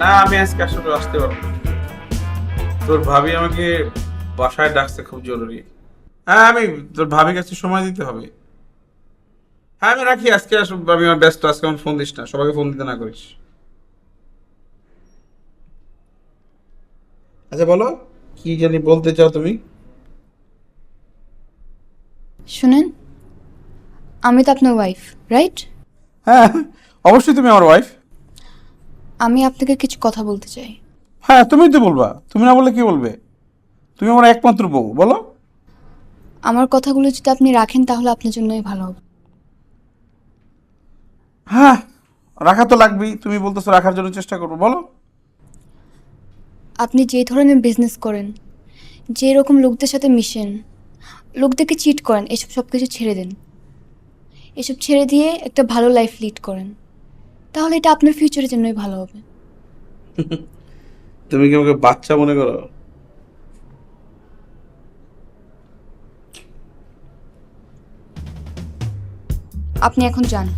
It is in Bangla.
না আমি আজকে আসলে আসতে পারব তোর ভাবি আমাকে বাসায় ডাকছে খুব জরুরি। হ্যাঁ আমি তোর ভাবির কাছে সময় দিতে হবে। হ্যাঁ আমি রাখি আজকে আমি আমার ব্যস্ত আজকে আমার ফোন দিস না সবাইকে ফোন দিতে না করিস। আচ্ছা বলো কি জানি বলতে চাও তুমি? শুনেন আমি তো আপনার ওয়াইফ রাইট হ্যাঁ অবশ্যই তুমি আমার ওয়াইফ আমি আপনাকে কিছু কথা বলতে চাই। হ্যাঁ তুমি তো বলবা। তুমি না বললে কি বলবে? তুমি আমার একমাত্র বউ বলো। আমার কথাগুলো যদি আপনি রাখেন তাহলে আপনার জন্যই ভালো হবে। হ্যাঁ রাখা তো লাগবেই। তুমি বলতেছো রাখার জন্য চেষ্টা করব বলো। আপনি যে ধরনের বিজনেস করেন যে রকম লোকদের সাথে মিশেন লোকদেরকে চিট করেন এসব সব কিছু ছেড়ে দেন। এসব ছেড়ে দিয়ে একটা ভালো লাইফ লিড করেন। তাহলে এটা আপনার ফিউচারের জন্যই ভালো হবে। তুমি কি আমাকে বাচ্চা মনে করো? আপনি এখন যান।